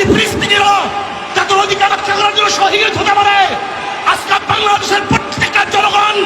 যদি ফিলিস্তিনিরা তাদের অধিকার রক্ষা জন্য শহীদ হতে পারে আজকে বাংলাদেশের প্রত্যেকটা জনগণ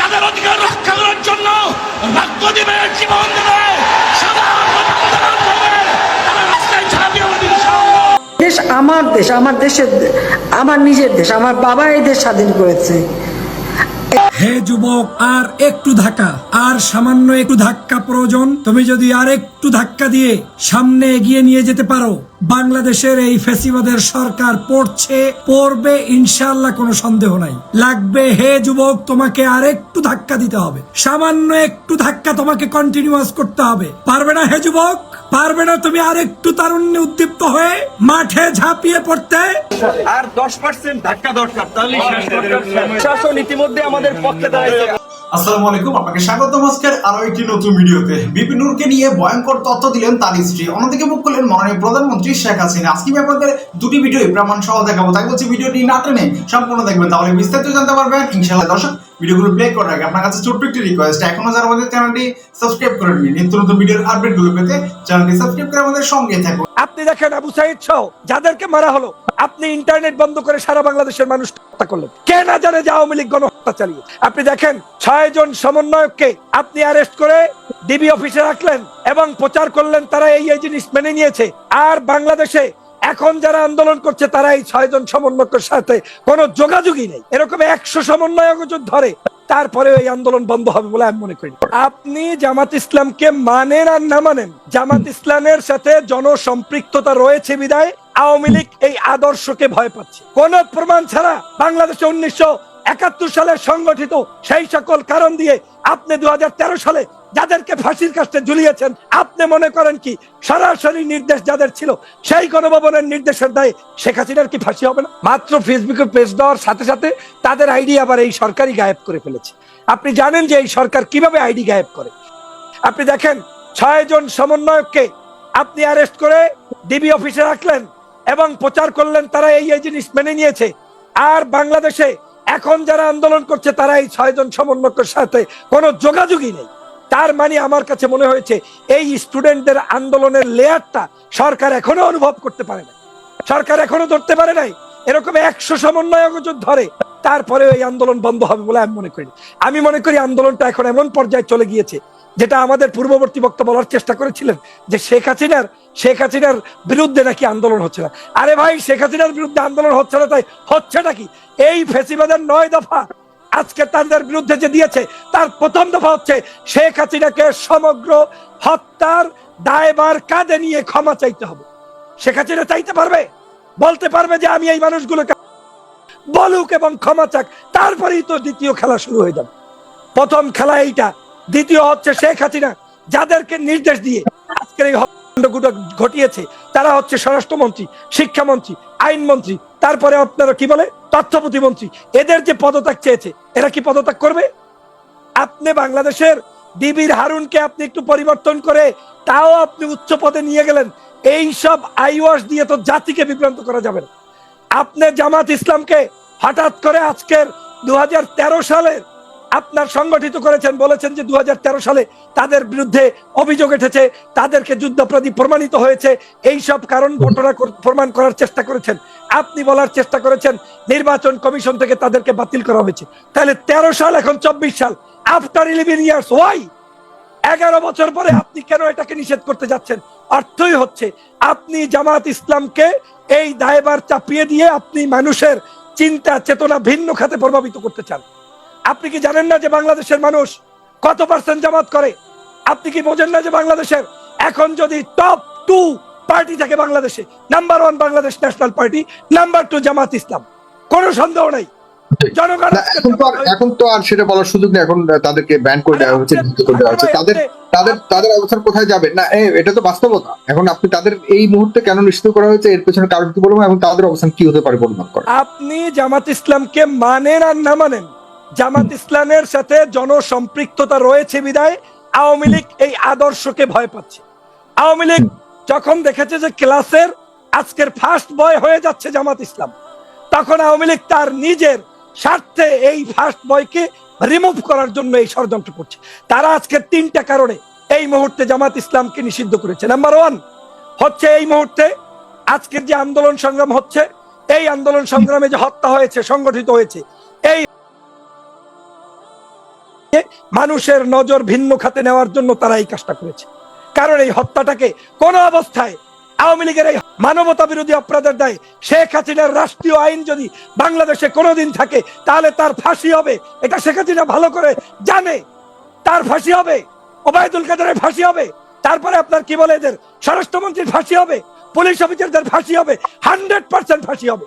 তাদের অধিকার রক্ষা করার জন্য রক্ত দেবে জীবন দেবে। দেশ আমার দেশ আমার দেশের আমার নিজের দেশ আমার বাবা এই দেশ স্বাধীন করেছে হে যুবক আর একটু ধাক্কা। আর সামান্য একটু ধাক্কা প্রয়োজন। তুমি যদি আর একটু ধাক্কা দিয়ে সামনে এগিয়ে নিয়ে যেতে পারো বাংলাদেশের এই ফেসিবাদের সরকার পড়ছে পড়বে ইনশাল্লাহ কোনো সন্দেহ নাই। লাগবে হে যুবক তোমাকে আর একটু ধাক্কা দিতে হবে। সামান্য একটু ধাক্কা তোমাকে কন্টিনিউয়াস করতে হবে। পারবে না হে যুবক? পারবে না তুমি আর একটু তারুণ্যে উদ্দীপ্ত হয়ে মাঠে ঝাঁপিয়ে পড়তে। আর দশ পার্সেন্ট ধাক্কা দরকার তাহলে শাসন ইতিমধ্যে আমাদের আসসালামু আলাইকুম, আপনাকে স্বাগত আজকের আরও একটি নতুন ভিডিওতে। বিপিনুরকে নিয়ে ভয়ঙ্কর তথ্য দিলেন তার স্ত্রী। অন্যদিকে মুখ করলেন মাননীয় প্রধানমন্ত্রী শেখ হাসিনা। আজকে আমি দুটি ভিডিও প্রমাণ সহ দেখাবো। তাই বলছি ভিডিওটি না টেনে সম্পূর্ণ দেখবেন, তাহলে বিস্তারিত জানতে পারবেন। ইনশাআল্লাহ, দর্শক ভিডিওগুলো প্লে করার আগে আপনার কাছে ছোট্ট একটি রিকোয়েস্ট এখনও যারা আমাদের চ্যানেলটি সাবস্ক্রাইব করে নিন নিত্য নতুন ভিডিওর আপডেটগুলো পেতে চ্যানেলটি সাবস্ক্রাইব করে আমাদের সঙ্গে থাকুন। আপনি দেখেন আবু সাইদ সহ, যাদেরকে মারা হলো, আপনি ইন্টারনেট বন্ধ করে সারা বাংলাদেশের মানুষ হত্যা করলেন। কে না জানে যে আওয়ামী লীগ গণহত্যা চালিয়ে। আপনি দেখেন ছয় জন সমন্বয়ককে আপনি অ্যারেস্ট করে ডিবি অফিসে রাখলেন এবং প্রচার করলেন, তারা এই এই জিনিস মেনে নিয়েছে। আর বাংলাদেশে এখন যারা আন্দোলন করছে তারা এই ছয়জন সমন্বয়কের সাথে কোনো যোগাযোগই নেই। এরকম একশো সমন্বয়ক ধরে, তারপরে এই আন্দোলন বন্ধ হবে বলে আমি মনে করি। আপনি জামাত ইসলামকে মানেন আর না মানেন, জামাত ইসলামের সাথে জনসম্পৃক্ততা রয়েছে বিদায় আওয়ামী লীগ এই আদর্শকে ভয় পাচ্ছে। কোন প্রমাণ ছাড়া বাংলাদেশে উনিশশো একাত্তর সালে সংগঠিত সেই সকল কারণ দিয়ে আপনি দুহাজার তেরো সালে যাদেরকে ফাঁসির কাছে ঝুলিয়েছেন, আপনি মনে করেন কি সরাসরি নির্দেশ যাদের ছিল, সেই গণভবনের নির্দেশের দায়ে শেখ হাসিনার কি ফাঁসি হবে না? মাত্র ফেসবুকে পেজ দেওয়ার সাথে সাথে তাদের আইডি আবার এই সরকারই গায়েব করে ফেলেছে। আপনি জানেন যে এই সরকার কীভাবে আইডি গায়েব করে? আপনি দেখেন, ছয় জন সমন্বয়ককে আপনি অ্যারেস্ট করে ডিবি অফিসে রাখলেন এবং প্রচার করলেন, তারা এই এই জিনিস মেনে নিয়েছে। আর বাংলাদেশে এখন যারা আন্দোলন করছে তারা এই ছয়জন সমন্বয়কের সাথে কোনো যোগাযোগই নেই। তার মানে আমার কাছে মনে হয়েছে, এই স্টুডেন্টদের আন্দোলনের লেয়ারটা সরকার এখনও অনুভব করতে পারে না সরকার এখনও ধরতে পারে নাই। এরকম একশো সমন্বয়ক যদি ধরে তারপরে ওই আন্দোলন বন্ধ হবে বলে আমি মনে করি। আমি মনে করি আন্দোলনটা এখন এমন পর্যায়ে চলে গিয়েছে যেটা আমাদের পূর্ববর্তী বক্তা বলার চেষ্টা করেছিলেন, যে শেখ হাসিনার শেখ হাসিনার বিরুদ্ধে নাকি আন্দোলন হচ্ছে না। আরে ভাই, শেখ হাসিনার বিরুদ্ধে আন্দোলন হচ্ছে না, তাই হচ্ছে নাকি? এই ফেসিবাদের নয় দফা আজকে তাদের বিরুদ্ধে যে দিয়েছে, তার প্রথম দফা হচ্ছে শেখ হাসিনাকে সমগ্র হত্যার দায়বার কাঁধে নিয়ে ক্ষমা চাইতে হবে। শেখ হাসিনা চাইতে পারবে? বলতে পারবে যে আমি এই মানুষগুলোকে বলুক এবং ক্ষমা চাক, তারপরেই তো দ্বিতীয় খেলা শুরু হয়ে যাবে। প্রথম খেলা এইটা দ্বিতীয় হচ্ছে শেখ হাসিনা, যাদেরকে নির্দেশ দিয়ে আজকের এই হত্যাকাণ্ড ঘটিয়েছে, তারা হচ্ছে স্বরাষ্ট্রমন্ত্রী, শিক্ষামন্ত্রী, আইনমন্ত্রী, তারপরে আপনারা কি বলে, তথ্য প্রতিমন্ত্রী। এদের যে পদত্যাগ চেয়েছে, এরা কি পদত্যাগ করবে? আপনি বাংলাদেশের ডিবির হারুনকে আপনি একটু পরিবর্তন করে, তাও আপনি উচ্চ পদে নিয়ে গেলেন। এই সব আইওয়াস দিয়ে তো জাতিকে বিভ্রান্ত করা যাবে না। আপনি জামাত ইসলামকে হঠাৎ করে আজকের দু হাজার তেরো সালের আপনার সংগঠিত করেছেন, বলেছেন যে দু হাজার তেরো সালে তাদের বিরুদ্ধে অভিযোগ উঠেছে তাদেরকে যুদ্ধাপরাধী প্রমাণিত হয়েছে এই সব কারণ ঘটনা প্রমাণ করার চেষ্টা করেছেন। আপনি বলার চেষ্টা করেছেন, নির্বাচন কমিশন থেকে তাদেরকে বাতিল করা হয়েছে। তাহলে তেরো সাল, এখন চব্বিশ সাল আফটার ইলেভেন ইয়ার্স ওয়াই এগারো বছর পরে আপনি কেন এটাকে নিষেধ করতে যাচ্ছেন? অর্থই হচ্ছে, আপনি জামাত ইসলামকে এই দায়বার চাপিয়ে দিয়ে আপনি মানুষের চিন্তা, চেতনা ভিন্ন খাতে প্রভাবিত করতে চান। আপনি কি জানেন না যে বাংলাদেশের মানুষ কত পার্সেন্ট জামাত করে? আপনি কি বোঝেন না যে বাংলাদেশের এখন যদি টপ টু পার্টি থাকে বাংলাদেশে number one Bangladesh national party number two Jamaat Islam কোনো সন্দেহ নাই। এখন তো আর সেটা বলার সুযোগ নেই এখন তাদেরকে ব্যান করে দেওয়া হচ্ছে করে দেওয়া হচ্ছে তাদের তাদের তাদের অবস্থান কোথায় যাবে? না এটা তো বাস্তবতা। এখন আপনি তাদের এই মুহূর্তে কেন নিষিদ্ধ করা হয়েছে এর পেছনে কারণ কি বলব এবং তাদের অবস্থান কি হতে পারে অনুমান করে আপনি জামাত ইসলামকে মানেন আর না মানেন জামাত ইসলামের সাথে জনসম্পৃক্ততা রয়েছে বিদায়, আওয়ামী লীগ এই আদর্শকে ভয় পাচ্ছে। আওয়ামী লীগ যখন দেখেছে যে ক্লাসের আজকের ফার্স্ট বয় হয়ে যাচ্ছে জামাত ইসলাম, তখন আওয়ামী লীগ তার নিজের স্বার্থে এই ফার্স্ট বয়কে রিমুভ করার জন্য এই ষড়যন্ত্র করছে। তারা আজকের তিনটা কারণে এই মুহূর্তে জামাত ইসলামকে নিষিদ্ধ করেছে। নাম্বার ওয়ান হচ্ছে এই মুহূর্তে আজকের যে আন্দোলন সংগ্রাম হচ্ছে, এই আন্দোলন সংগ্রামে যে হত্যা হয়েছে, সংগঠিত হয়েছে, এই মানুষের নজর ভিন্ন খাতে নেওয়ার জন্য তারা এই কাজটা করেছে। কারণ এই হত্যাটাকে কোন অবস্থায় আওয়ামী লীগের এই মানবতা বিরোধী অপরাধের দায় শেখ হাসিনার রাষ্ট্রীয় আইন যদি বাংলাদেশে কোনোদিন থাকে, তাহলে তার ফাঁসি হবে। এটা শেখ হাসিনা ভালো করে জানে। তার ফাঁসি হবে। ওবায়দুল কাদেরের ফাঁসি হবে। তারপরে আপনার কি বলে এদের স্বরাষ্ট্রমন্ত্রীর ফাঁসি হবে? পুলিশ অফিসারদের ফাঁসি হবে। হান্ড্রেড পার্সেন্ট ফাঁসি হবে।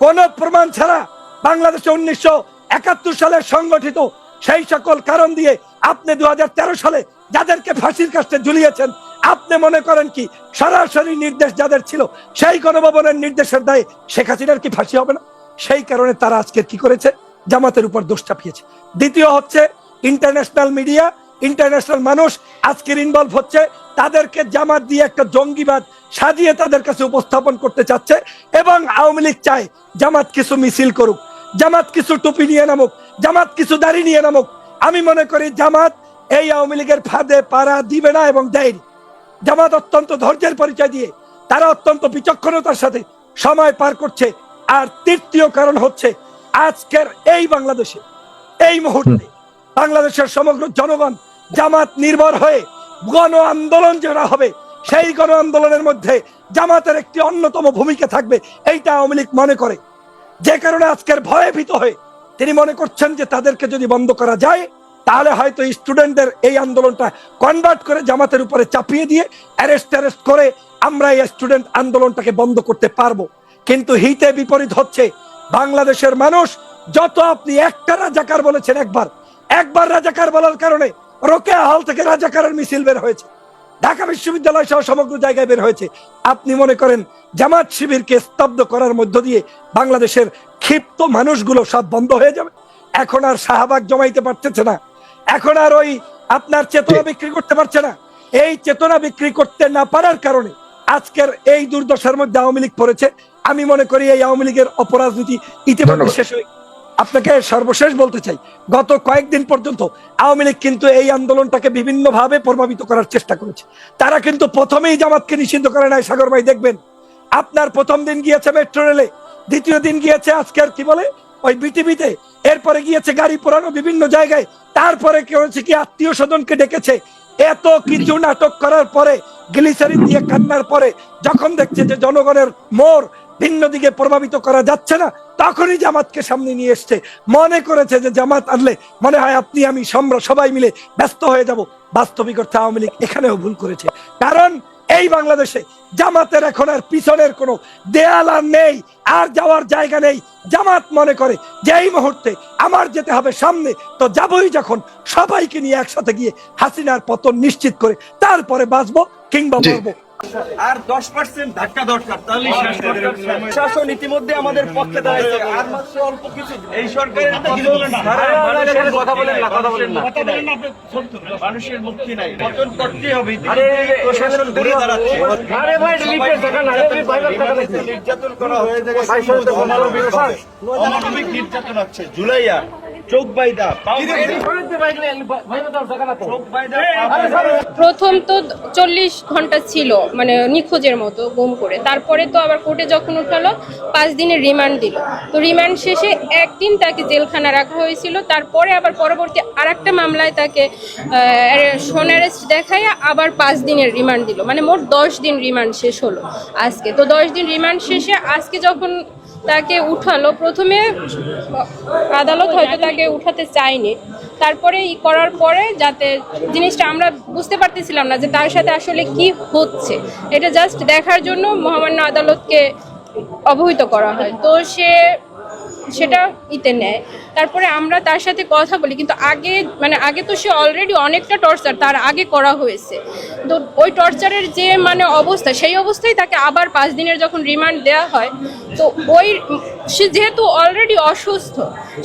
কোন প্রমাণ ছাড়া বাংলাদেশে উনিশশো একাত্তর সালে সংগঠিত সেই সকল কারণ দিয়ে আপনি দু হাজার তেরো সালে যাদেরকে ফাঁসির কাছে ঝুলিয়েছেন, আপনি মনে করেন কি সরাসরি নির্দেশ যাদের ছিল, সেই গণভবনের নির্দেশের দায়ে শেখ হাসিনার কি ফাঁসি হবে না? সেই কারণে তারা আজকে কি করেছে? জামাতের উপর দোষ চাপিয়েছে। দ্বিতীয় হচ্ছে ইন্টারন্যাশনাল মিডিয়া ইন্টারন্যাশনাল মানুষ আজকের ইনভলভ হচ্ছে, তাদেরকে জামাত দিয়ে একটা জঙ্গিবাদ সাজিয়ে তাদের কাছে উপস্থাপন করতে চাচ্ছে এবং আওয়ামী লীগ চায় জামাত কিছু মিছিল করুক, জামাত কিছু টুপি নিয়ে নামুক জামাত কিছু দাড়ি নিয়ে নামুক। আমি মনে করি জামাত এই আওয়ামী লীগের ফাঁদে পাড়া দিবে না এবং দেয়নি। জামাত অত্যন্ত ধৈর্যের পরিচয় দিয়ে তারা অত্যন্ত বিচক্ষণতার সাথে সময় পার করছে। আর তৃতীয় কারণ হচ্ছে আজকের এই বাংলাদেশে এই মুহূর্তে বাংলাদেশের সমগ্র জনগণ জামাত নির্ভর হয়ে গণ আন্দোলন যারা হবে সেই গণ আন্দোলনের মধ্যে জামাতের একটি অন্যতম ভূমিকা থাকবে এইটা আওয়ামী লীগ মনে করে। যে কারণে আজকের ভয়ে ভীত হয়ে তিনি মনে করছেন যে তাদেরকে যদি বন্ধ করা যায়, তাহলে হয়তো স্টুডেন্টদের এই আন্দোলনটা কনভার্ট করে জামাতের উপরে চাপিয়ে দিয়ে অ্যারেস্ট অ্যারেস্ট করে আমরা এই স্টুডেন্ট আন্দোলনটাকে বন্ধ করতে পারব। কিন্তু হিতে বিপরীত হচ্ছে, বাংলাদেশের মানুষ যত আপনি একটা রাজাকার বলেছেন একবার একবার রাজাকার বলার কারণে রোকেয়া হল থেকে রাজাকারের মিছিল বের হয়েছে। ঢাকা বিশ্ববিদ্যালয় সহ সমগ্র জায়গায় বের হয়েছে। আপনি মনে করেন জামাত শিবিরকে স্তব্ধ করার মধ্য দিয়ে বাংলাদেশের ক্ষিপ্ত মানুষগুলো সব বন্ধ হয়ে যাবে। এখন আর শাহবাগ জমাইতে পারতেছে না। এখন আর ওই আপনার চেতনা বিক্রি করতে পারছে না। এই চেতনা বিক্রি করতে না পারার কারণে আজকের এই দুর্দশার মধ্যে আওয়ামী লীগ পড়েছে। আমি মনে করি এই আওয়ামী লীগের অপরাজনীতি ইতিমধ্যে শেষ হয়ে আপনাকে সর্বশেষ বলতে চাই গত কয়েকদিন পর্যন্ত আওয়ামী লীগ কিন্তু এই আন্দোলনটাকে বিভিন্ন ভাবে প্রভাবিত করার চেষ্টা করেছে। তারা কিন্তু প্রথমেই জামাতকে নিষিদ্ধ করে নাই সাগর ভাই দেখবেন। আপনার প্রথম দিন গিয়েছে মেট্রো রেলে দ্বিতীয় দিন গিয়েছে আজকের কি বলে? ওই বিটিভিতে এরপরে গিয়েছে গাড়ি পোড়ানো বিভিন্ন জায়গায়। তারপরে কি হয়েছে কি? আত্মীয় স্বজনকে ডেকেছে। এত কিছু নাটক করার পরে, গ্লিসারিন দিয়ে কান্নার পরে, যখন দেখছে যে জনগণের মোর ভিন্ন দিকে প্রভাবিত করা যাচ্ছে না, তখনই জামাতকে সামনে নিয়ে এসছে। মনে করেছে যে জামাত আনলে মনে হয় আপনি, আমি, সম্রা সবাই মিলে ব্যস্ত হয়ে যাব। বাস্তবিক অর্থে আওয়ামী লীগ এখানেও ভুল করেছে। কারণ এই বাংলাদেশে জামাতের এখন আর পিছনের কোনো দেয়াল আর নেই, আর যাওয়ার জায়গা নেই। জামাত মনে করে যে এই মুহূর্তে আমার যেতে হবে সামনে। তো যাবই যখন সবাইকে নিয়ে একসাথে গিয়ে হাসিনার পতন নিশ্চিত করে, তারপরে বাঁচবো। কিংবা। মরবো আর দশ পার্সেন্ট ধাক্কা দরকার তাহলে শাসন ইতিমধ্যে আমাদের পক্ষে দাঁড়াইছে। আর মাত্র অল্প কিছু এই সরকারের কথা বলেন না। কথা বলেন না মানুষের মুক্তি নাই। পতন করতে হবে। প্রশাসন ঘুরে দাঁড়াচ্ছে। সবাইকে নির্যাতন করা অমানবিক নির্যাতন হচ্ছে। জুলাইয়া চোখ বাইদা। প্রথম তো চল্লিশ ঘণ্টা ছিল মানে নিখোঁজের মতো গুম করে। তারপরে তো আবার কোর্টে যখন উঠালো পাঁচ দিনের রিমান্ড দিল। তো রিমান্ড শেষে একদিন তাকে জেলখানা রাখা হয়েছিল। তারপরে আবার পরবর্তী আর একটা মামলায় তাকে সোনারেস্ট দেখায় আবার পাঁচ দিনের রিমান্ড দিল। মানে মোট দশ দিন রিমান্ড শেষ হলো আজকে। তো দশ দিন রিমান্ড শেষে আজকে যখন তাকে উঠালো। প্রথমে আদালত হয়তো তাকে উঠাতে চায়নি। তারপরে ই করার পরে যাতে জিনিসটা আমরা বুঝতে পারতেছিলাম না যে তার সাথে আসলে কি হচ্ছে। এটা জাস্ট দেখার জন্য মহামান্য আদালতকে অবহিত করা হয়। তো সে সেটা ইতে নেয়। তারপরে আমরা তার সাথে কথা বলি, কিন্তু আগে মানে আগে তো সে অলরেডি অনেকটা টর্চার তার আগে করা হয়েছে। তো ওই টর্চারের যে মানে অবস্থা, সেই অবস্থায় তাকে আবার পাঁচ দিনের যখন রিমান্ড দেওয়া হয়, তো ওই, সে যেহেতু অলরেডি অসুস্থ,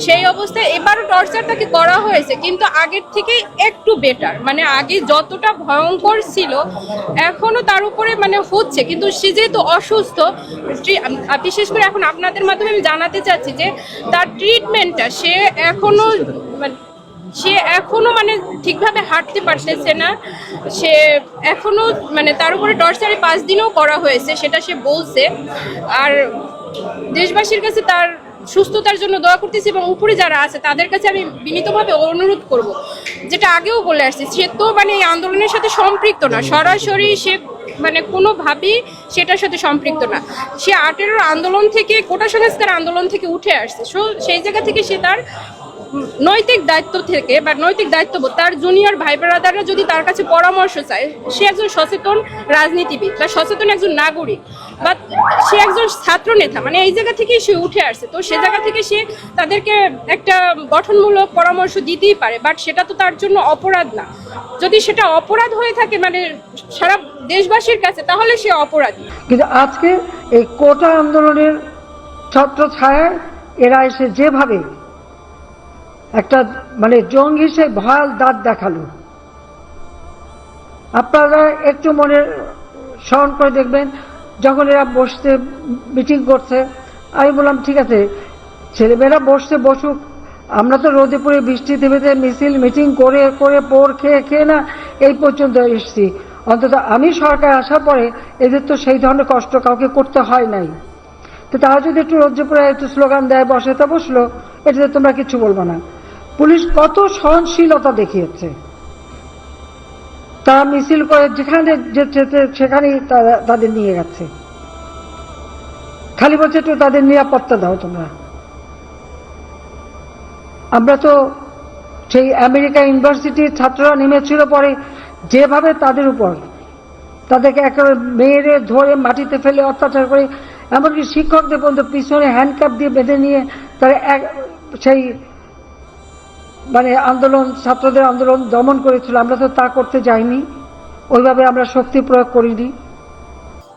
সেই অবস্থায় এবারও টর্চার তাকে করা হয়েছে, কিন্তু আগের থেকে একটু বেটার মানে আগে যতটা ভয়ঙ্কর ছিল, এখনও তার উপরে মানে হচ্ছে। কিন্তু সে যেহেতু অসুস্থ বিশেষ করে এখন আপনাদের মাধ্যমে আমি জানাতে চাচ্ছি যে তার ট্রিটমেন্টটা সে এখনও মানে সে এখনও মানে ঠিকভাবে হাঁটতে পারতেছে না। সে এখনও মানে তার উপরে টর্চারে পাঁচ দিনও করা হয়েছে, সেটা সে বলছে। আর দেশবাসীর কাছে তার সুস্থতার জন্য দোয়া করতেছি এবং উপরে যারা আছে, তাদের কাছে আমি বিনীতভাবে অনুরোধ করব। যেটা আগেও বলে আসছি, সে তো মানে এই আন্দোলনের সাথে সম্পৃক্ত না। সরাসরি সে মানে কোনোভাবেই সেটার সাথে সম্পৃক্ত না। সে আটেরোর আন্দোলন থেকে, কোটা সংস্কার আন্দোলন থেকে উঠে আসছে। সো, সেই জায়গা থেকে সে তার নৈতিক দায়িত্ব থেকে বা নৈতিক দায়িত্ববোধ, তার জুনিয়র ভাই ব্রাদাররা যদি তার কাছে পরামর্শ চায়, সে একজন সচেতন রাজনীতিবিদ বা সচেতন একজন নাগরিক বা সে একজন ছাত্র নেতা মানে এই জায়গা থেকেই সে উঠে আসছে। তো সে জায়গা থেকে সে তাদেরকে একটা গঠনমূলক পরামর্শ দিতেই পারে, বাট সেটা তো তার জন্য অপরাধ না। যদি সেটা অপরাধ হয়ে থাকে মানে সারা দেশবাসীর কাছে, তাহলে সে অপরাধী। কিন্তু আজকে এই কোটা আন্দোলনের ছত্র ছায়ায় এরা এসে যেভাবে একটা মানে জঙ্গি সে ভয়াল দাঁত দেখাল। আপনারা একটু মনে স্মরণ করে দেখবেন, যখন এরা বসতে মিটিং করছে, আমি বললাম, ঠিক আছে, ছেলেমেয়েরা বসতে বসুক আমরা তো রোদে পড়ে বৃষ্টিতে ভেতরে মিছিল, মিটিং করে করে পোর খেয়ে খেয়ে না এই পর্যন্ত এসছি। অন্তত আমি সরকার আসার পরে এদের তো সেই ধরনের কষ্ট কাউকে করতে হয় নাই। তো তারা যদি একটু রোদ্রে পড়ে একটু স্লোগান দেয়, বসে তা বসল, এটাতে তোমরা কিছু বলব না। পুলিশ কত সহনশীলতা দেখিয়েছে। তারা মিছিল করে যেখানে সেখানেই তাদের নিয়ে গেছে। খালি বলছে একটু তাদের নিরাপত্তা দাও তোমরা। আমরা তো সেই আমেরিকা ইউনিভার্সিটির ছাত্ররা নেমেছিল পরে যেভাবে তাদের উপর, তাদেরকে একেবারে মেয়েরে ধরে মাটিতে ফেলে অত্যাচার করে, এমনকি শিক্ষকদের পর্যন্ত পিছনে হ্যান্ডকাপ দিয়ে বেঁধে নিয়ে তারা এক, সেই মানে আন্দোলন, ছাত্রদের আন্দোলন দমন করেছিল। আমরা তো তা করতে যাইনি। ওইভাবে আমরা শক্তি প্রয়োগ করিনি।